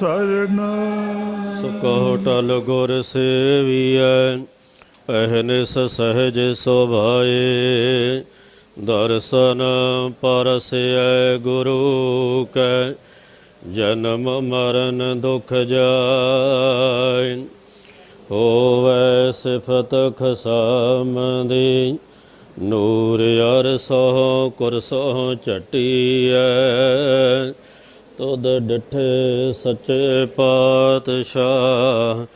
ਸਰਨਾ। ਸੁਕੋ ਟਲ ਗੁਰ ਸੇਵੀਐ, ਪਹਿਨਿਸ ਸਹਜ ਸੁਭਾਏ। ਦਰਸ਼ਨ ਪਰਸੈ ਗੁਰੂ ਕੈ, ਜਨਮ ਮਰਨ ਦੁਖ ਜਾਇ ਹੋਵੇ ਸਿਫਤ ਖਸਮਦੀ, ਨੂਰ ਅਰਸੋ ਕੁਰਸੋ ਚਟੀਐ ਤੁਧ ਡਿਠੇ ਸੱਚੇ ਪਾਤਸ਼ਾਹ,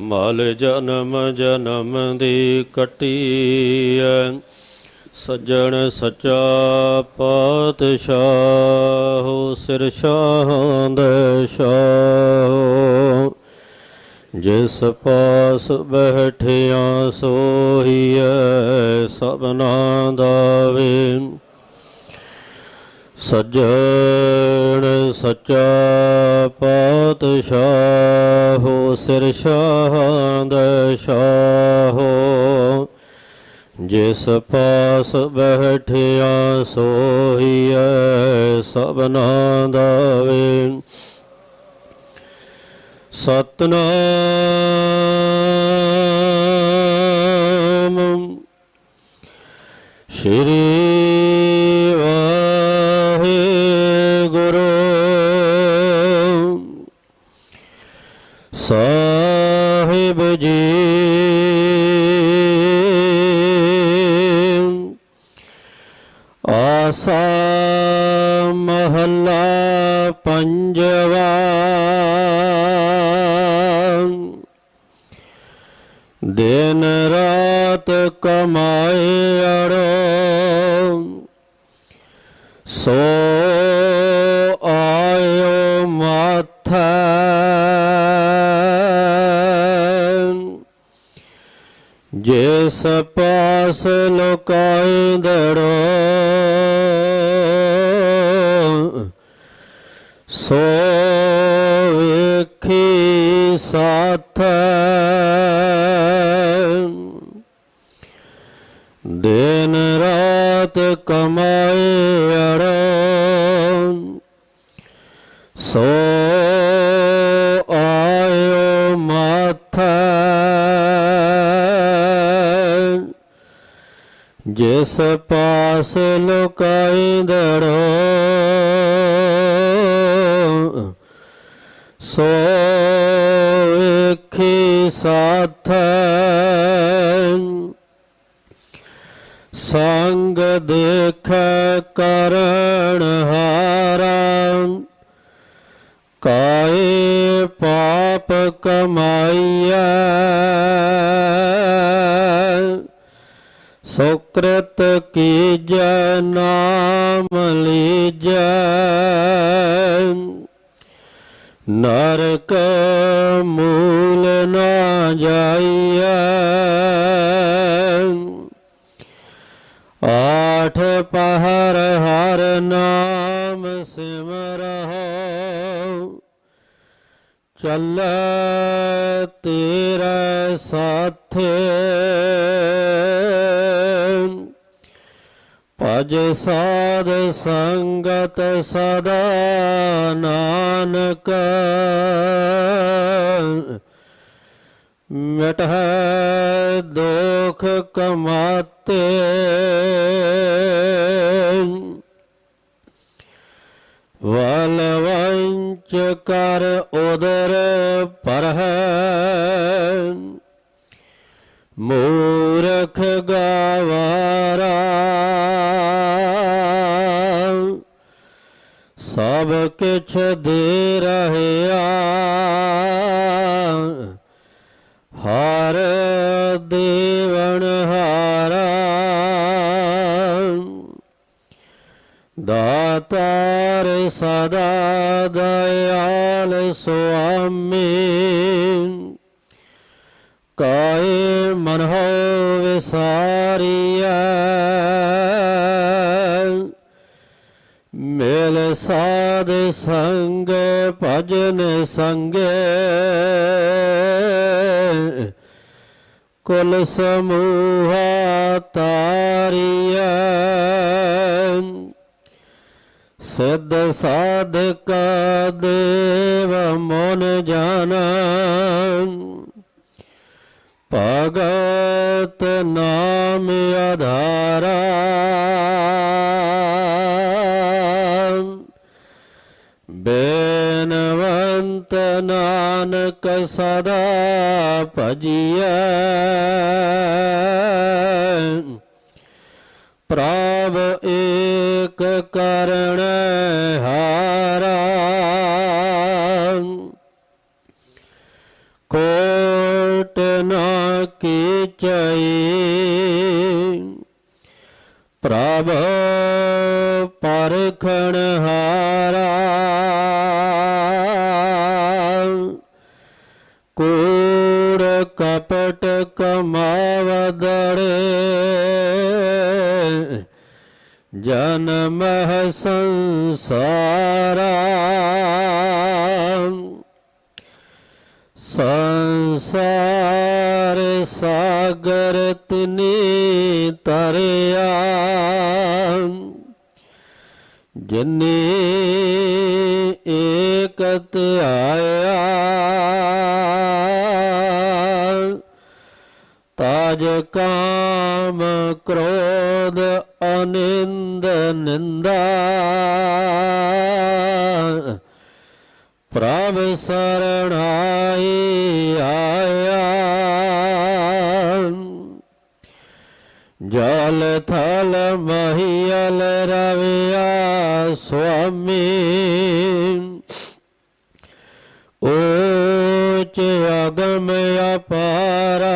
ਮਲ ਜਨਮ ਜਨਮ ਦੀ ਕਟੀਐ। ਸੱਜਣ ਸੱਚਾ ਪਾਤਸ਼ਾਹ, ਸਿਰ ਸ਼ਾਹਾਂ ਦੇ ਸ਼ਾਹ ਜਿਸ ਪਾਸ ਬੈਠਿਆ ਸੋਹੀਐ, ਸਭਨਾ ਦਾ ਵੇ। ਸੱਜਣ ਸੱਚਾ ਪਾਤਸ਼ਾਹ, ਸਿਰ ਸ਼ਾਹਾਂ ਦਾ ਸ਼ਾਹੋ। ਜਿਸ ਪਾਸ ਬੈਠਿਆ ਸੋਹੀਐ ਸਭਨਾ ਦਾ ਵੇ। ਸਤਨਾਮ। ਸ਼੍ਰੀ ਸਾਹਿਬ ਜੀ। ਆਸਾ ਮਹੱਲਾ ਪੰਜਵਾ। ਦਿਨ ਰਾਤ ਕਮਾਏ ਅੜੋ। ਸੋ ਜਿਸ ਪਾਸ ਲੋਕਾਈ ਦੜੋ ਸੋ ਵੇਖੀ ਸਾਥ ਦਿਨ ਰਾਤ ਕਮਾਏ ਅੜੋ। ਜਿਸ ਪਾਸ ਲੋਕਾਈ ਦੜੋ ਸੋ ਵੇਖੀ ਸਾਥ। ਸੰਗ ਦੇਖ ਕਰਣ ਹਾਰਾ ਮੂਲ ਨਾ ਜਾਈਐ। ਆਠ ਪਹਰ ਹਰ ਨਾਮ ਸਿਮਰਹੁ ਚੱਲ ਤੇਰਾ ਸਾਥੇ। ਭਜ ਸਾਧ ਸੰਗਤ ਸਦਾ ਨਾਨਕ। ਮਿਟਹਿ ਦੁਖ ਕਮਾਤੇ। ਵਲ ਵੰਚ ਕਰ ਉਦਰ ਪਰਹਿ ਮੂਰਖ ਗਵਾਰਾ। ਸਭ ਕਿਛ ਦੇ ਰਹਿਆ। ਹਰ ਦੇਵਨ ਹਾਰਾ। ਦਾਤਾਰ ਸਦਾ ਦਇਆਲ ਸੁਆਮੀ। ਕਾਏ ਮਨ ਹੋ ਵਿਸਾਰੀਐ ਸਾਧ ਸੰਗ ਭਜਨ ਸੰਗੇ। ਕੁਲ ਸਮੂਹਾ ਤਾਰੀਐ। ਸਿੱਧ ਸਾਧਕ ਦੇਵ ਮਨ ਕੌਣ ਜਾਣਾ। ਭਗਤ ਨਾਮ ਆਧਾਰਾ। ਬੇਨਵੰਤ ਨਾਨਕ ਸਦਾ ਭਜੀਐ। ਪ੍ਰਭ ਏਕ ਕਰਣ ਹਾਰਾ। ਕੋਟ ਨਾ ਕੀਚਈ ਜਨਮ ਸੰਸਾਰਾ। ਸੰਸਾਰ ਸਾਗਰ ਤਿਨੀ ਤਰਿਆ ਜਿਨੇ ਏਕਤ ਆਇਆ ਜਲ ਥਲ ਮਹੀਲ ਰਵਿਆ ਸੁਆਮੀ। ਉੱਚ ਅਗਮ ਅਪਾਰਾ।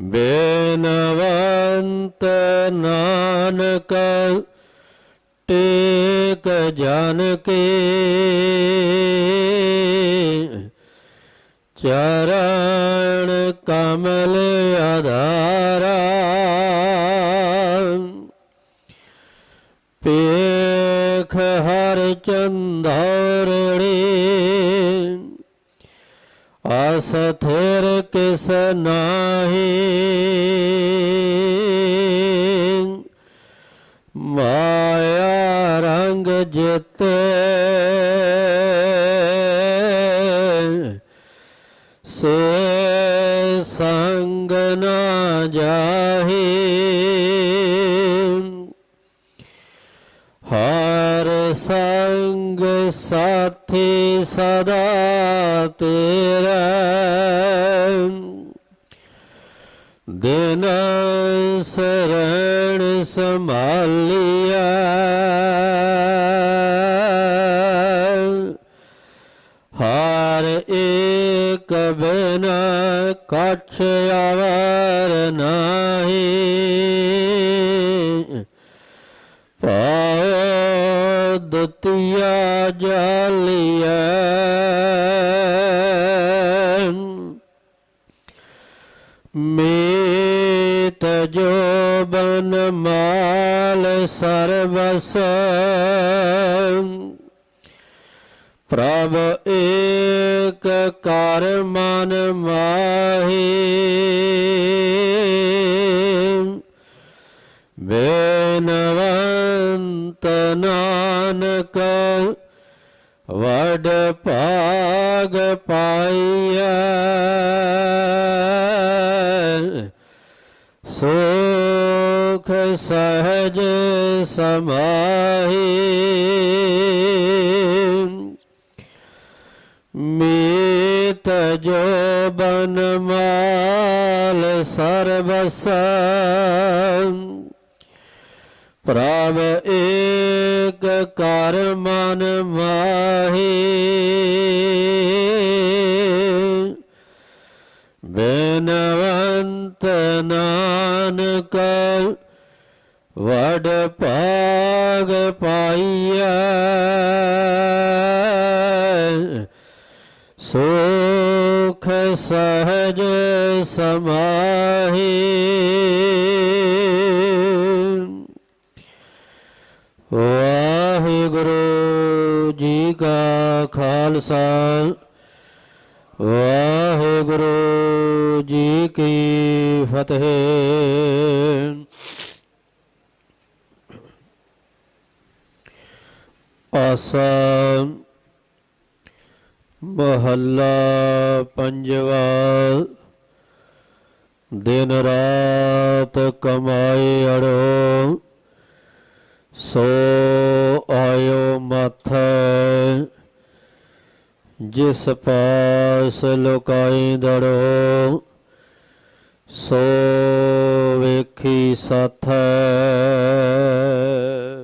ਬੇਨਵੰਤ ਨਾਨਕ ਟੇਕ ਜਨ ਕੇ। ਚਰਨ ਕਮਲ ਆਧਾਰਾ ਪੇਖ ਹਰ ਚੰਦਰੜੀ ਅਸਥਿਰ ਕਿਸ ਨਾਹੀ। ਸਦਾ ਤੇਰਾ ਦਿਨ ਸਰਣ ਸੰਭਾਲਿਆ। ਹਰ ਏਕ ਬਿਨ ਕਛ ਆਵਰ ਨਾਹੀ। ਸਰਬਸ ਪ੍ਰਭ ਏਕ ਕਰ ਮਨ ਮਾਹੀ ਬੇਨਵੰਤ ਨਾਨਕ ਵਡ ਭਾਗ ਪਾਈਐ। ਸਮਾਹੀ। ਮੀਤ ਜੋ ਬਨ ਮਾਲ ਸਰਬਸ ਪ੍ਰਭ ਏਕ ਕਰ ਮਨ ਮਾਹੀ। ਬੇਨਵੰਤ ਨਾਨਕ ਵਡ ਪਾਗ ਪਾਈਐ। ਸੁਖ ਸਹਜ ਸਮਾਹੀ। ਵਾਹਿਗੁਰੂ ਜੀ ਕਾ ਖਾਲਸਾ। ਵਾਹਿਗੁਰੂ ਜੀ ਕੀ ਫਤਿਹ। ਆਸਾ ਮਹੱਲਾ ਪੰਜਵਾ, ਦਿਨ ਰਾਤ ਕਮਾਏ ਅੜੋ, ਸੋ ਆਇਓ ਮਥੈ, ਜਿਸ ਪਾਸ ਲੁਕਾਈ ਦੜੋ, ਸੋ